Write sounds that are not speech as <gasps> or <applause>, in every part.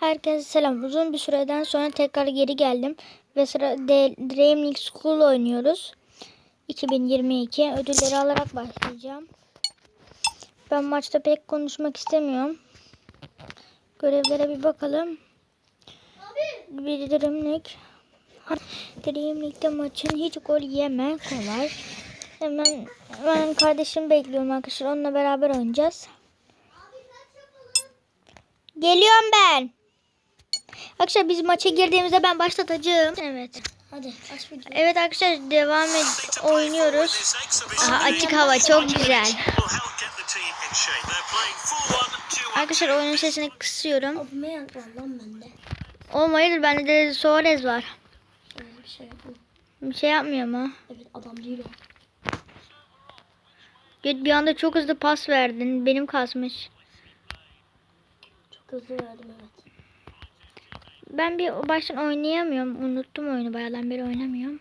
Herkese selam. Uzun bir süreden sonra tekrar geri geldim. Ve sıra D- Dream League School oynuyoruz. 2022 ödülleri alarak başlayacağım. Ben maçta pek konuşmak istemiyorum. Görevlere bir bakalım. Bir Dream League. Dream League'de maçın hiç gol yeme kolay. Hemen ben kardeşim bekliyorum arkadaşlar. Onunla beraber oynayacağız. Geliyorum ben. Arkadaşlar biz maça girdiğimizde ben başlatacağım. Evet. Hadi aç. Evet arkadaşlar devam et oynuyoruz. Aha, açık hava çok güzel. Arkadaşlar oyunun sesini kısıyorum. Aubameyang var lan bende. De Suarez var. Bir şey yapma. Bir şey yapmıyor mu? Evet adam değil o. Git bir anda çok hızlı pas verdin. Benim kasmış. Çok hızlı verdim evet. Ben bir baştan oynayamıyorum. Unuttum oyunu bayağıdan beri oynamıyorum.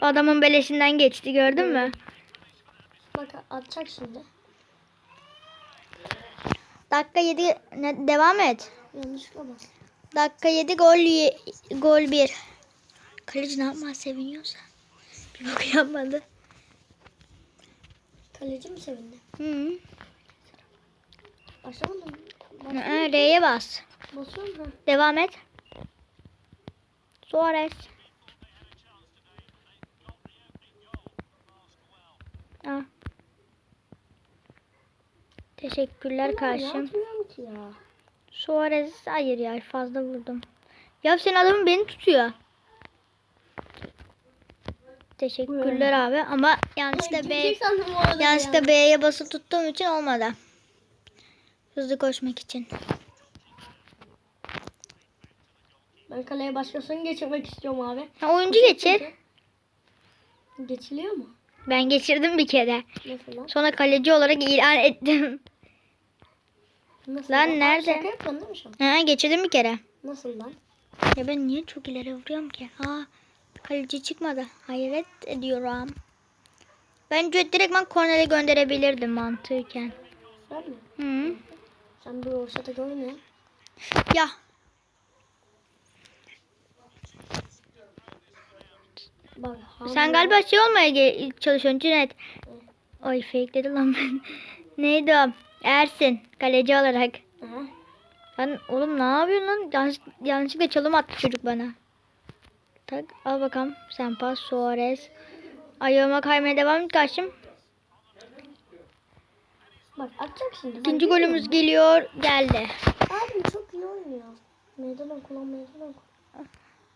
Adamın beleşinden geçti gördün mü? Bak atacak şimdi. Dakika 7 ne, devam et. Yanlışlıkla bas. Dakika 7 gol ye- gol 1. Kaleci ne yapmaz seviniyorsa. Bir bak yapmadı. Kaleci mi sevindi? Hı. Başlamadım. Bas, Hı, R'ye bas. basıyorum ha. Devam et. Suarez. Ah. Teşekkürler karşım. Ya. Suarez hayır ya fazla vurdum. Ya senin adamın beni tutuyor. Teşekkürler abi ama yanlışlıkla B yanlışlıkla ya. B'ye basıp tuttuğum için olmadı. Hızlı koşmak için. Ben kaleye başkasını geçirmek istiyorum abi. Ha, oyuncu geçir. Geçiliyor mu? Ben geçirdim bir kere. Nasıl lan? Sonra kaleci olarak ilan ettim. Nasıl Lan Aa, nerede? Şaka yapıyorsun değil mi şu an? Ha, geçirdim bir kere. Nasıl lan? Ya ben niye çok ileri vuruyorum ki? Ha, kaleci çıkmadı. Hayret ediyorum. Bence direkt ben kornere gönderebilirdim mantıken. Sen mi? Hı. Sen bir ortada görme. Ya. Bak. Sen galiba şey olmaya çalışıyorsun Cüneyt. Ay fake dedi lan ben. <laughs> Neydi o? Ersin. Kaleci olarak. Aha. Lan oğlum ne yapıyorsun lan? Yanlış, yanlışlıkla çalım attı çocuk bana. Tak al bakalım. Sen pas Suarez. Ayağıma kaymaya devam et karşım. Bak atacak şimdi. Ben İkinci golümüz geliyor. Geldi. Abim çok iyi oynuyor. Meydan okula meydan okula.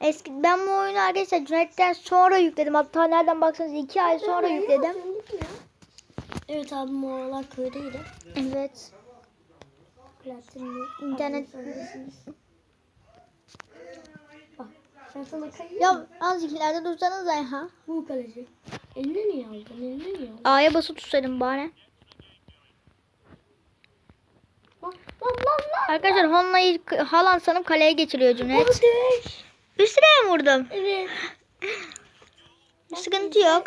Eski ben bu oyunu arkadaşlar Cüneyt'ten sonra yükledim. Hatta nereden baksanız iki ay sonra yükledim. Evet abim o aralar köydeydi. Evet. İnternet. Ben. Ya azıcık ileride dursanız ya. Bu kaleci. Eline niye aldın? Eline niye aldın? A'ya basıp tutsaydım bari. Lan lan lan lan. Arkadaşlar Honna'yı k- Haaland sanıp kaleye geçiriyor Cüneyt. Üstüne mi vurdum? Evet. Sıkıntı yok.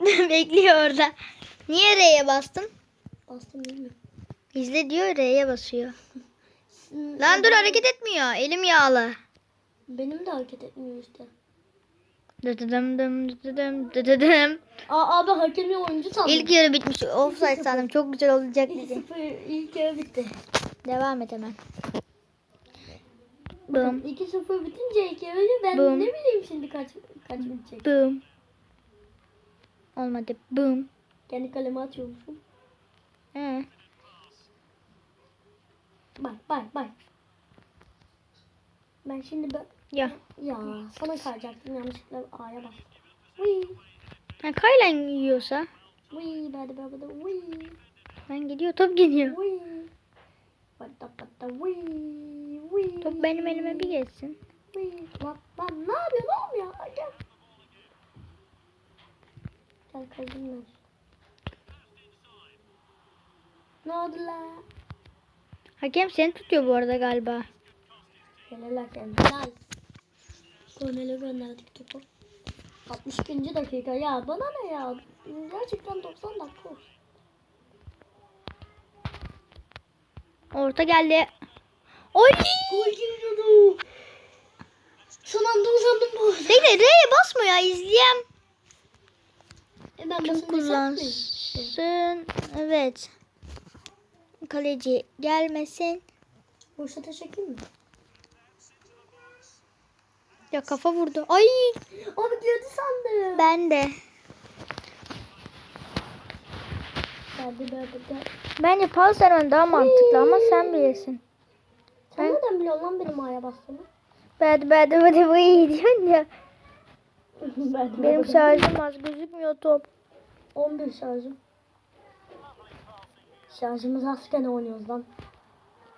<laughs> Bekliyor orada. Niye R'ye bastın? Bastım bilmiyorum. İzle diyor R'ye basıyor. Lan dur hareket etmiyor. Elim yağlı. Benim de hareket etmiyor işte. Dıdıdım dım dıdıdım dıdıdım. Aa abi hakemi oyuncu sandım. İlk yarı bitmiş. Offside sandım. Çok güzel olacak dedi. 2-0 ilk yarı bitti. Devam et hemen. Bakın Bum 2-0 bitince ilk yarı ben Bum. ne bileyim şimdi kaç kaç bitecek. bum. Olmadı. Bum. Kendi kaleme atıyormuşum. He. Bak bak bak. Ben şimdi ben... Ya. Ya sana karacaktım yanlışlıkla A'ya bastım. Wii. Ha, Kayla yiyorsa. Wii. Bada bada. Wii. Ben gidiyor top gidiyor. Wii. Bada bada. Wii. Wii. Top benim elime bir geçsin. Wii. Lan lan ne yapıyorsun oğlum ya? Gel. Gel kaydım ben. Ne oldu la? Hakem seni tutuyor bu arada galiba. Helal hakem. Helal. Kornele gönderdik topu. 62. dakika ya bana ne ya? Gerçekten 90 dakika olsun. Orta geldi. Oy! Gol geliyordu. Son anda uzandım bu arada. Bekle R'ye basma ya izleyem. E ben Kim kullansın? Evet. Kaleci gelmesin. Boşa çekeyim mi? Ya kafa vurdu. Ay Abi girdi sandım. ben de. Bence vermen daha mantıklı ama sen bilirsin. Sen Ben- nereden biliyorsun lan benim ben de ben bu iyi diyorsun ya. <laughs> ben Benim şarjım az gözükmüyor top. 11 şarjım. Şarjımız azken oynuyoruz lan.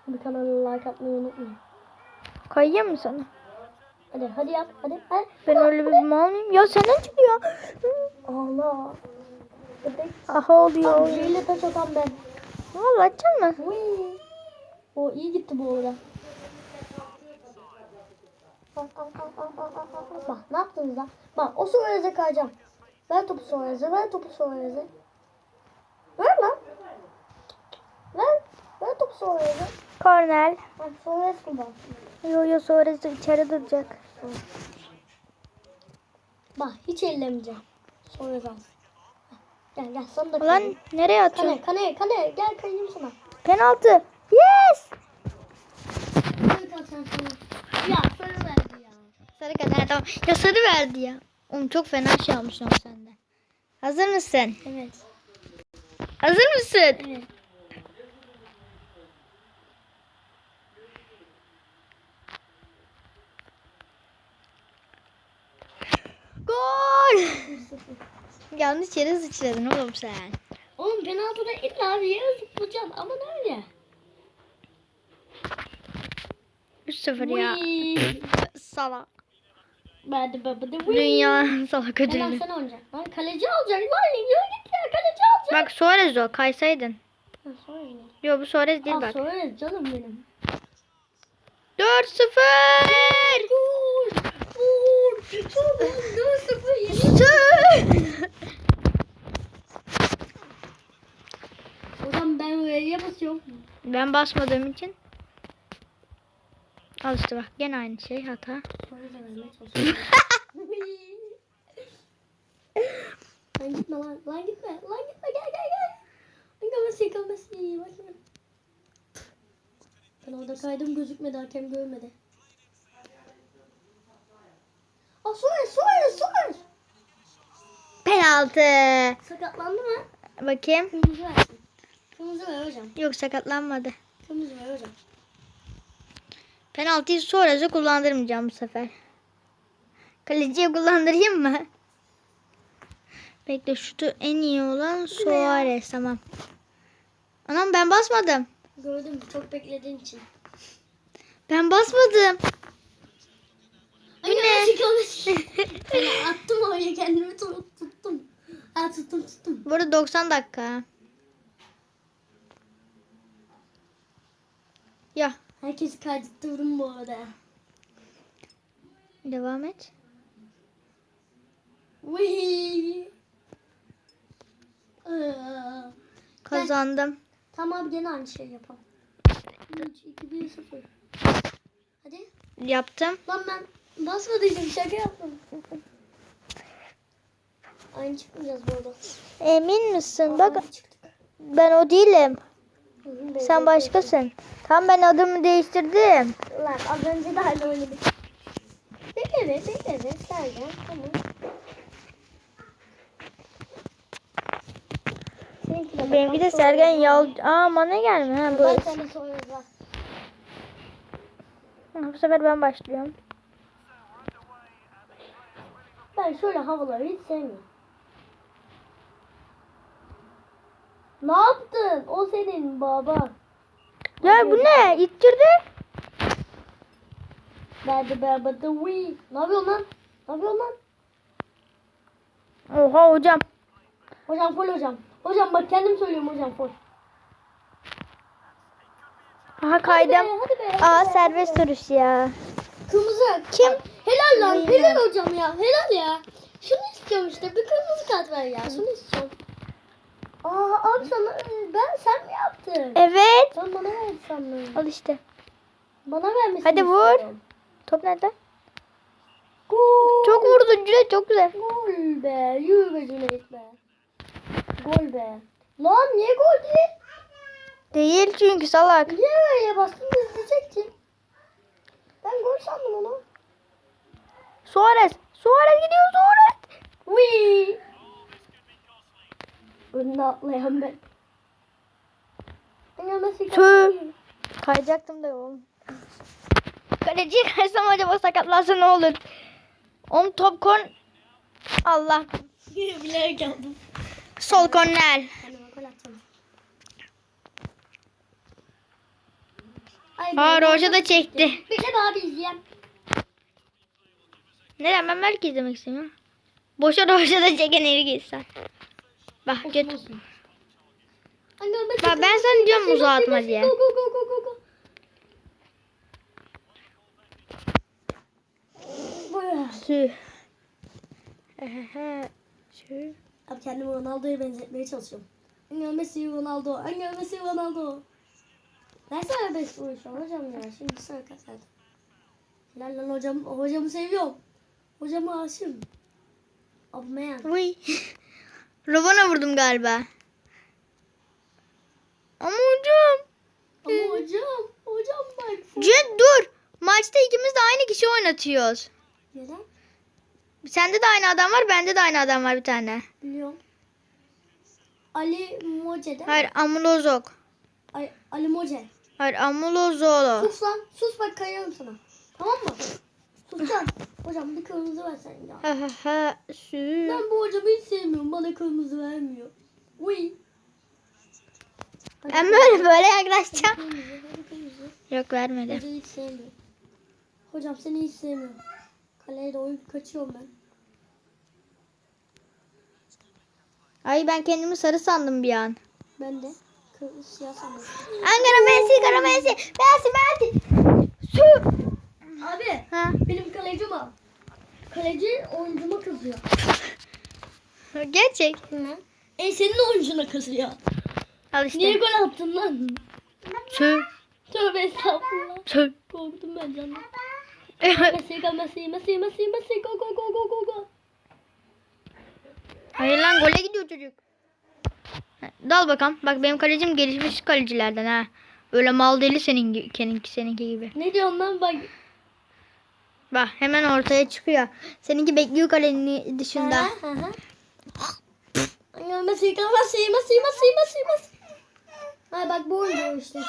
Bir kanala like atmayı unutmayın. Kayıyor mu sana? Hadi hadi yap hadi. hadi. Ben öyle bir mal mıyım? Ya senden çıkıyor. Allah. Bebek. Aha oluyor. İle taç atan ben. Valla açın mı? O iyi gitti bu arada. Bak, bak, bak, bak, bak, bak, bak. Bak ne yaptınız lan? Bak o Suarez'e kayacağım. Ver topu Suarez'e, ver topu Suarez'e. Ver lan. Ver. Ver topu Suarez'e. Kornel. Bak Suarez kullansın. Yo yo sonra içeri duracak. Bak hiç ellemeyeceğim. Suarez alsın. Gel gel sana da Ulan kayayım. nereye atıyorsun? Kane, kane, kane. Gel kayayım sana. Penaltı. Yes. Ya sarı verdi ya. Sarı kadar tamam. Ya sarı verdi ya. Oğlum çok fena şey almışsın ama senden. Hazır mısın? Evet. Hazır mısın? Evet. Gol. <laughs> Yanlış yere sıçradın oğlum sen. Oğlum penaltıda illa bir yere zıplayacaksın ama nerede? 3-0 ya. <laughs> Salak. Ben de baba da whee! Dünya <laughs> salak Hemen ödülünü. sen oynayacaksın. Lan kaleci alacak. Lan yürü git ya kaleci alacak. Bak Suarez o kaysaydın. Ha, yine. Yo bu Suarez değil Al bak. sonra canım benim. 4-0. Vur! Vur! Çok 4-0 yeni. Hocam ben V'ye basıyorum. Ben basmadığım için. Al işte bak gene aynı şey hata. Lan gitme lan. Lan gitme. Lan gitme. Gel gel gel. Yıkaması yıkaması. Bakayım. Ben orada kaydım gözükmedi. Hakem görmedi. Aa Suarez Suarez Suarez. Penaltı. Sakatlandı mı? Bakayım. Kırmızı versin. Kırmızı ver hocam. Yok sakatlanmadı. Kırmızı ver hocam. Penaltıyı Suarez'e kullandırmayacağım bu sefer. Kaleciye kullandırayım mı? Bekle şutu en iyi olan Suarez tamam. Anam ben basmadım. Gördüm çok beklediğin için. Ben basmadım. Ay ne? <laughs> yavaş yavaş. Ben attım oraya kendimi tut- tuttum. Ha tuttum. Burada 90 dakika. Ya Herkesi kaydettirdim bu arada. devam et. Wee. Aa. Kazandım. Tamam gene aynı şey yapalım. 3, 2, 1, 0. Hadi. Yaptım. Lan ben basmadıydım şaka yaptım. Aynı çıkmayacağız bu arada. Emin misin? Bak ben o değilim. Hı Sen başkasın. Tam ben adımı değiştirdim. Lan az önce de aynı oynadık. Bekle be bekle be tamam. Seninki Benimki de Sergen Yal... Aa bana gelme. Ha, bu... Ha, bu sefer ben başlıyorum. Ben şöyle havaları hiç sevmiyorum. Ne yaptın? O senin baba. Ya bu ne? İttirdi. Verdi baba the wee. Ne yapıyorsun lan? Ne yapıyorsun lan? Oha hocam. Hocam full hocam. Hocam bak kendim söylüyorum hocam full. Aha kaydım. Hadi be, hadi be, hadi Aa be, serbest duruş ya. Kırmızı. Kim? Helal lan. Helal hocam ya. Helal ya. Şunu istiyorum işte. Bir kırmızı kart ver ya. Şunu istiyorum. Aa abi sana ben sen mi yaptın? Evet. Ben bana verdi sandım. Al işte. Bana vermesin. Hadi vur. Top nerede? Gol. Çok vurdun Cüneyt çok güzel. Gol be. Yürü be Cüneyt be. Gol be. Lan niye gol değil? Değil çünkü salak. Niye öyle bastın izleyecektin? Ben gol sandım onu. Suarez. Suarez gidiyor Suarez. Wii. Önüne atlayan ben. Ben nasıl Tüh. Kayacaktım da oğlum. Kaleciye kaysam acaba sakatlansa ne olur? Oğlum top kon... Allah. Bilerek yaptım. Sol korner. Ben- Roja da çekti. Bir de abi izleyen. Neden ben belki izlemek istemiyorum. Boşa Roja da çeken Bak göt. Bak ben sana diyorum uzağa atma diye. Go go go go go go. Sü. Sü. Abi kendimi Ronaldo'ya benzetmeye çalışıyorum. Angel Messi Ronaldo. Angel Messi Ronaldo. Versene 5 vuruş hocam ya. Şimdi sana kaç hadi. Helal lan hocam. Hocamı seviyorum. Hocama aşığım. Abmeyen. Uy. Robona vurdum galiba. Ama hocam. Ama hocam. Hocam bak. Cüneyt dur. Maçta ikimiz de aynı kişi oynatıyoruz. Neden? Sende de aynı adam var, bende de aynı adam var bir tane. Biliyorum. Ali Moce değil? Hayır, Amulozok. Ay, Ali Moce. Hayır, Amulozolo. Sus lan. Sus bak kayarım sana. Tamam mı? Sus lan. Hocam bir kırmızı ver sen ya. Ha ha ha. Sü. Ben bu hocamı hiç sevmiyorum. Bana kırmızı vermiyor. Uy. Hadi Ben böyle böyle yaklaşacağım. Kırmızı, hadi kırmızı. Yok vermedi. Hocayı hiç sevmiyorum. Hocam seni hiç sevmiyorum. Kaleye doğru kaçıyorum ben. Ay ben kendimi sarı sandım bir an. Ben de kırmızı siyah sandım. Ankara Messi, Kara Messi. Messi, Messi. Sü. Abi Ha. benim kalecim var. Kaleci oyuncuma kızıyor. Gerçek. Hı. E senin oyuncuna kızıyor. Al işte. Niye gol attın lan? Sü. Tövbe estağfurullah. Sü. Korktum ben canım. Messi, Messi, Messi, Messi, Messi, go go go go go go. Hayır lan gole gidiyor çocuk. Dal bakalım. Bak benim kalecim gelişmiş kalecilerden ha. Öyle mal deli senin seninki seninki gibi. Ne diyorsun lan bak. Bak hemen ortaya çıkıyor. Seninki bekliyor kalenin dışında. Hı hı hı. Ay, Messi, Messi, Messi, Messi, Messi, Messi. Ha bak bu oyuncu işte.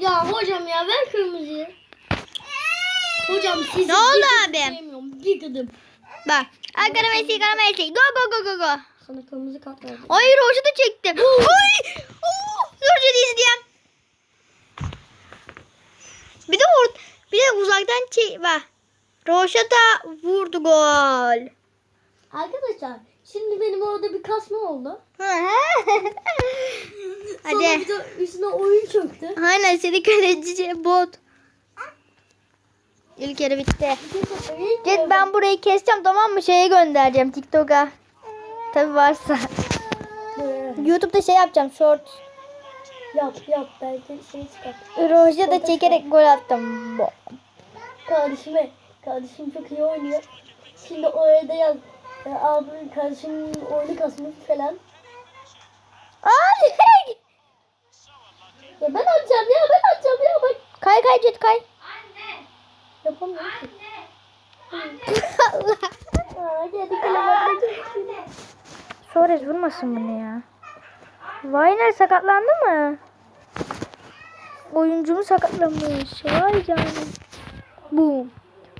Ya hocam ya ver kırmızıyı. Hocam sizi Ne oldu abi? sevmiyorum. Bir gıdım. Bak. Ankara Messi, Kara Messi. Go go go go go. Sana kırmızı kart verdim. Ay Roşu da çektim. <gasps> Ay. Oh, Roşu da izleyen. Bir de or bir de uzaktan çek bak. Roşa da vurdu gol. Arkadaşlar şimdi benim orada bir kasma oldu. <laughs> Sonra Hadi. bir de üstüne oyun çöktü. Aynen seni kaleci bot. İlk yarı bitti. Git ben burayı keseceğim tamam mı? Şeye göndereceğim TikTok'a. Tabi varsa. <laughs> YouTube'da şey yapacağım short. Yap yap belki şey çıkar. Roja da çekerek gol attım. Kardeşime, kardeşim çok iyi oynuyor. Şimdi oraya da yaz. E, abi kardeşimin oyunu kasmış falan. Aa. <laughs> Ya ben atacağım ya ben atacağım ya bak. Kay kay Cet kay. Yapamıyorum. Aa, <laughs> hadi hadi kalem Suarez vurmasın bunu ya. Vayner sakatlandı mı? Oyuncumu sakatlamış. Vay canım. Bu.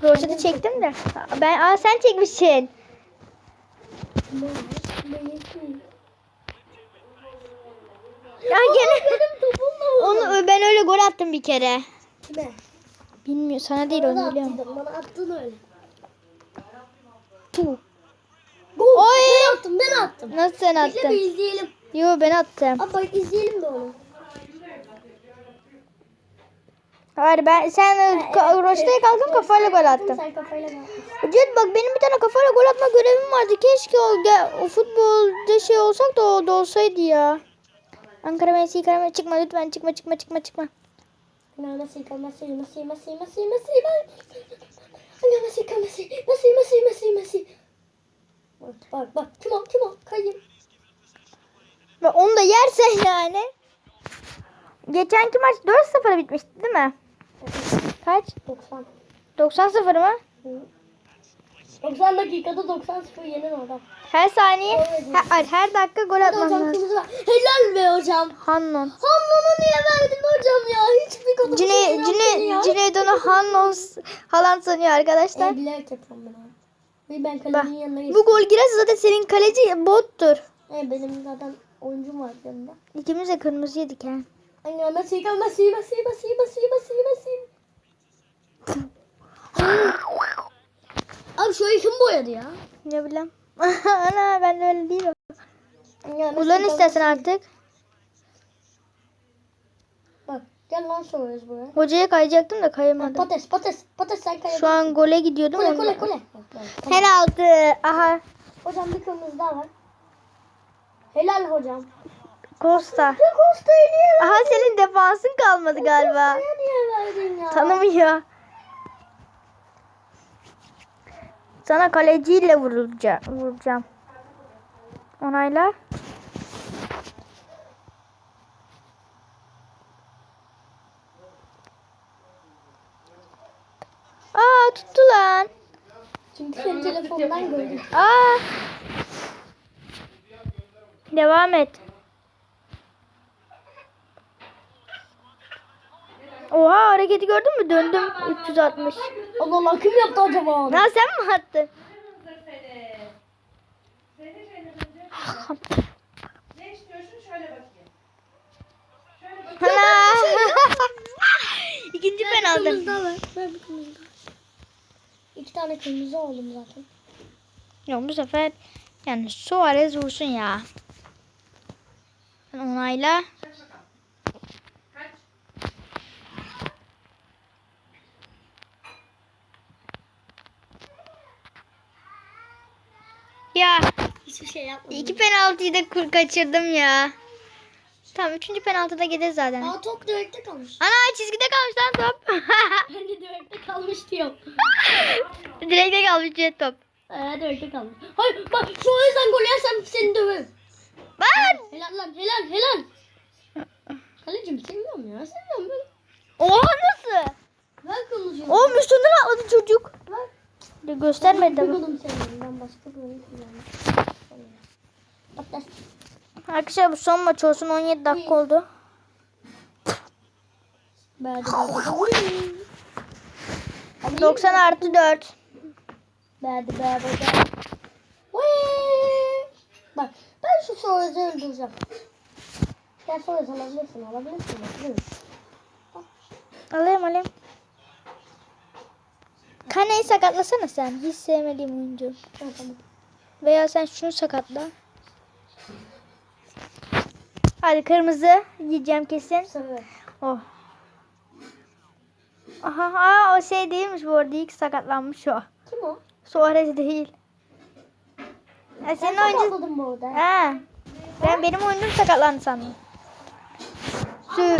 Roja'da çektim de. Ben aa sen çekmişsin. Ya gene. Onu ben öyle gol attım bir kere. Kime? Bilmiyor sana değil onu biliyorum. attın, bana attın öyle. Tu. Gol. Ben attım ben attım. Nasıl sen Bekle bir attın? izleyelim. Yo ben attım. Abi bak izleyelim de onu. Hayır ben sen e, evet, Roşta'ya kalktın kafayla gol attın. Sen bak benim bir tane kafayla gol atma görevim vardı. Keşke o, o futbolda şey olsak da o da olsaydı ya. Ankara Messi, Ankara Messi çıkma lütfen çıkma çıkma çıkma çıkma. Ankara Messi, Ankara Messi, Messi, Messi, Messi, Messi, Ankara Messi, Ankara Messi, Messi, Messi, Messi, Messi. Bak bak Timo, Timo kayayım. Bak onu da yersen yani. Geçenki maç 4-0 bitmişti değil mi? Kaç? 90. 90-0 mı? Hı. 90 dakikada 90 0 yenen adam. Her saniye, her, her dakika gol atman lazım. Helal be hocam. Hannon. Hannon'u niye verdin hocam ya? Hiçbir kadın Cine, Cine, Cineydon'u Hannon Haaland sanıyor arkadaşlar. E, bilerek yapıyorum. Ve ben kalenin yanına geçtim. bu gol girerse zaten senin kaleci bottur. E, benim zaten oyuncum var yanında. İkimiz de kırmızı yedik ha. Venga, más siga, más siga, más siga, más siga, más siga, más siga, más siga. Abi şöyle kim boyadı ya? Ne bileyim. <laughs> Ana ben de öyle değilim. Yani Ulan istersen artık. Bak gel lan soruyoruz buraya. Hocaya kayacaktım da kayamadım. Patates patates patates sen kayamadın. Şu an gole gidiyordum. Kule kule kule. Herhalde. Aha. Hocam bir kırmızı daha var. Helal hocam. Costa. Niye Aha senin defansın kalmadı galiba. Ya? Tanımıyor. Sana kaleciyle vurulacağım. Vuracağım. Onayla. Aa tuttu lan. Çünkü senin telefondan gördüm. Aa. Devam et. Oha hareketi gördün mü? Döndüm 360. Allah Allah kim yaptı acaba onu? Ha sen mi attın? Ana. <laughs> İkinci kırmızı daha. İki tane kırmızı oldum zaten. Yok bu sefer yani Suarez vursun ya. Sen onayla. Ya Hiçbir şey yapmadım. iki penaltıyı da kur kaçırdım ya. Tamam üçüncü penaltıda gideriz zaten. Aa top direkte kalmış. Ana çizgide kalmış lan top. <laughs> Ben de direkte kalmış diyorum. <laughs> Direkte kalmış jet top. Ee, direkte kalmış. Hayır bak şu yüzden gol yersem seni döverim. Lan! Helal lan helal helal. Kalecim seviyorum ya seviyorum ben. Oha nasıl? Ver kırmızıyı. Oğlum üstünden atladı çocuk. Ver. De göstermedi Bir tabii. golüm seviyorum ben başka bir golüm seviyorum. Patates. Arkadaşlar bu son maç olsun 17 dakika oldu. Berdi berdi. 90 artı 4. Berdi berdi! Bak ben şu Suarez'i öldüreceğim. Sen alabilirsin alabilirsin. alabilirsin. Alayım alayım. Kane'yi sakatlasana sen. Hiç sevmediğim oyuncu. Veya sen şunu sakatla. Hadi kırmızı yiyeceğim kesin. Sarı. Oh. Aha aa, o şey değilmiş bu arada ilk sakatlanmış o. Kim o? Suarez değil. Ha, senin Ben oyuncu... sakatladım bu arada. Ha. Ben benim oyuncum sakatlandı sandım. Sü, sü,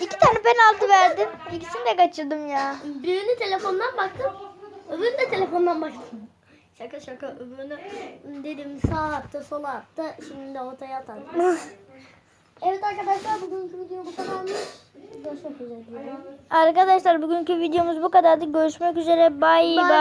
iki tane penaltı verdim. İkisini de kaçırdım ya. Birini telefondan baktım. Öbürünü de telefondan baktım. Şaka şaka öbürünü dedim sağ attı sola attı. Şimdi de ortaya atar. evet arkadaşlar bugünkü video bu kadarmış. Görüşmek üzere. Arkadaşlar bugünkü videomuz bu kadardı. Görüşmek üzere. Bye bye.